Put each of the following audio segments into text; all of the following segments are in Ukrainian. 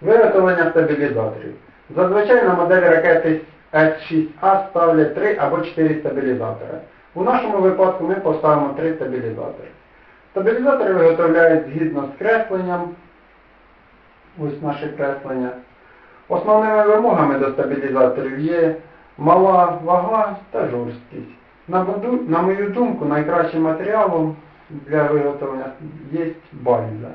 Виготовлення стабілізаторів. Зазвичай на моделі ракети С-6А ставлять 3 або 4 стабілізатори. У нашому випадку ми поставимо 3 стабілізатори. Стабілізатори виготовляють згідно з кресленням. Ось наше креслення. Основними вимогами до стабілізаторів є мала вага та жорсткість. На мою думку, найкращим матеріалом для виготовлення є бальза.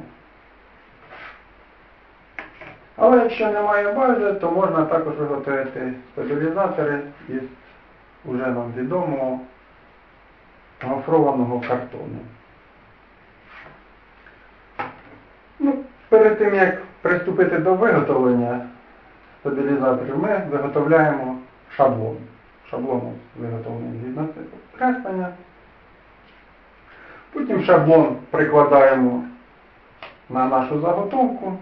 Але якщо немає бальзи, то можна також виготовити стабілізатори із уже нам відомого гофрованого картону. Ну, перед тим як приступити до виготовлення стабілізаторів, ми виготовляємо шаблон. Шаблон виготовлений згідно креслення. Потім шаблон прикладаємо на нашу заготовку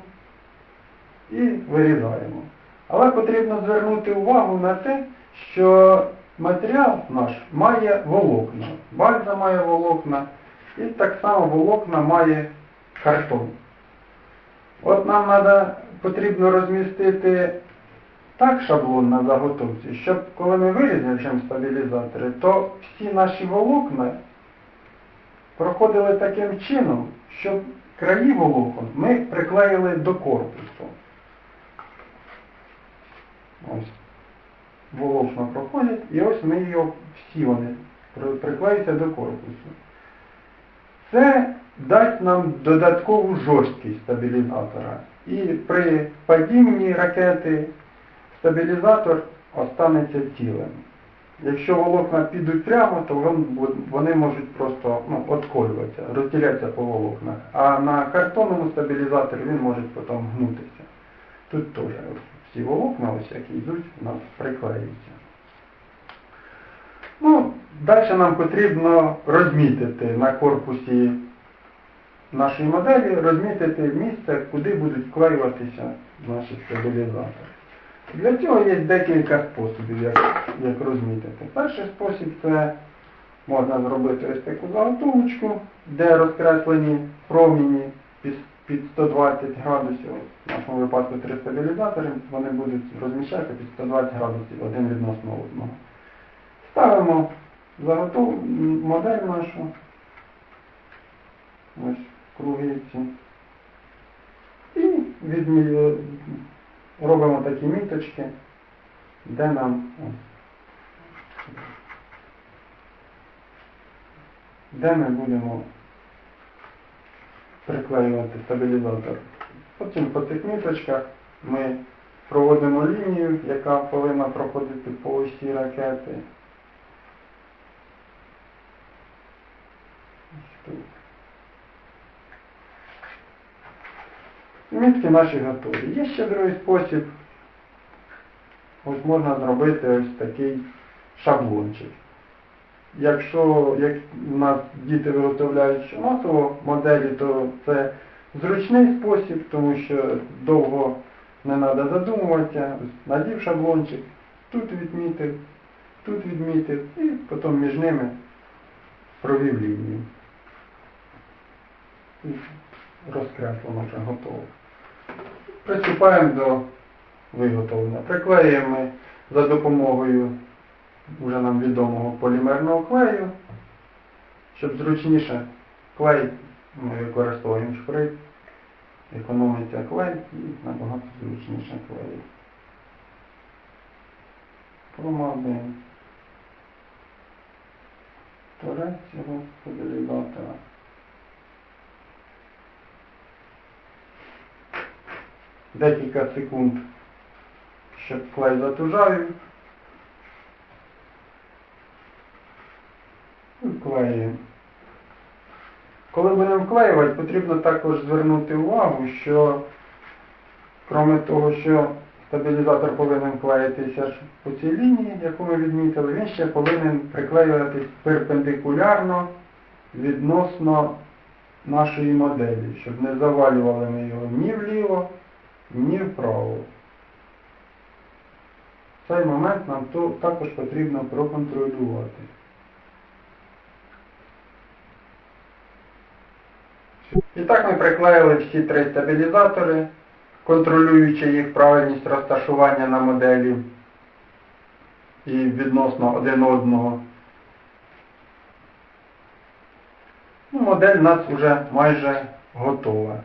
і вирізаємо. Але потрібно звернути увагу на те, що матеріал наш має волокна. Бальза має волокна і так само волокна має картон. От нам треба, потрібно розмістити так шаблон на заготовці, щоб коли ми вирізаємо стабілізатори, то всі наші волокна проходили таким чином, щоб краї волокон ми приклеїли до корпусу. Ось. Волокна проходять, і ось ми його всі вони при- приклеються до корпусу. Це дасть нам додаткову жорсткість стабілізатора. І при падінні ракети стабілізатор останеться цілим. Якщо волокна підуть прямо, то вони можуть просто ну, отколюватися, розділятися по волокнах. А на картонному стабілізаторі він може потім гнутися. Тут теж всі волокна, ось які йдуть, у нас приклеюються. Ну, далі нам потрібно розмітити на корпусі нашої моделі, розмітити місце, куди будуть вклеюватися наші стабілізатори. Для цього є декілька способів, як, як розмітити. Перший спосіб це можна зробити ось таку заготовочку, де розкреслені проміні під, під 120 градусів. В нашому випадку три стабілізатори, вони будуть розміщатися під 120 градусів один відносно одного. Ставимо заготов... модель нашу. Ось кругиці. І відмі... робимо такі міточки, де нам де ми будемо приклеювати стабілізатор. Потім по цих міточках ми проводимо лінію, яка повинна проходити по осі ракети. Мітки наші готові. Є ще другий спосіб. Ось можна зробити ось такий шаблончик. Якщо як у нас діти виготовляють масово моделі, то це зручний спосіб, тому що довго не треба задумуватися. Надів шаблончик, тут відмітив, тут відмітив і потім між ними провів лінію. І розкреслено вже готово. Приступаємо до виготовлення. Приклеюємо за допомогою вже нам відомого полімерного клею, щоб зручніше клей ми використовуємо шприц, економиться клей і набагато зручніше клеїть. Промазуємо торець цього стабілізатора. Декілька секунд, щоб клей затужавів. І Вклеюємо. Коли будемо вклеювати, потрібно також звернути увагу, що крім того, що стабілізатор повинен клеїтися по цій лінії, яку ми відмітили, він ще повинен приклеюватись перпендикулярно відносно нашої моделі, щоб не завалювали ми його ні вліво, ні вправо. Цей момент нам також потрібно проконтролювати. І так ми приклеїли всі три стабілізатори. контролюючи їх правильність розташування на моделі і відносно один одного. Ну, модель у нас вже майже готова.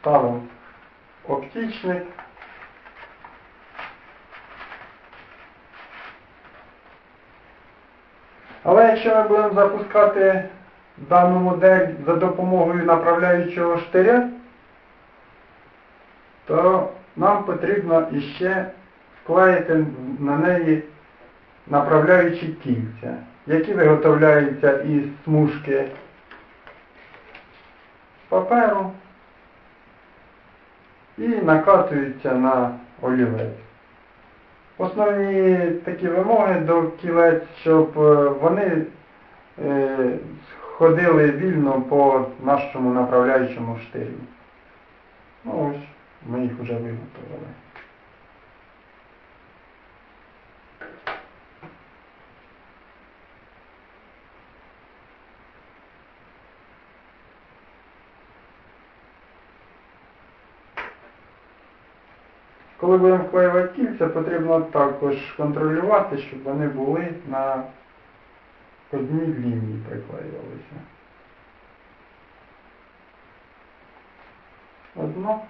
Ставимо оптичник. Але якщо ми будемо запускати дану модель за допомогою направляючого штиря, то нам потрібно іще вклеїти на неї направляючі кільця, які виготовляються із смужки паперу і накатуються на олівець. Основні такі вимоги до кілець, щоб е, вони е, ходили вільно по нашому направляючому штирю. Ну ось, ми їх вже виготовили. Коли будемо вклеювати кільця, потрібно також контролювати, щоб вони були на одній лінії приклеювалися. Одно.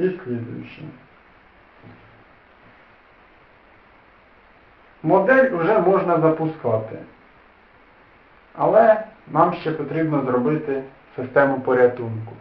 І следующее. Модель вже можна запускати. Але нам ще потрібно зробити систему порятунку.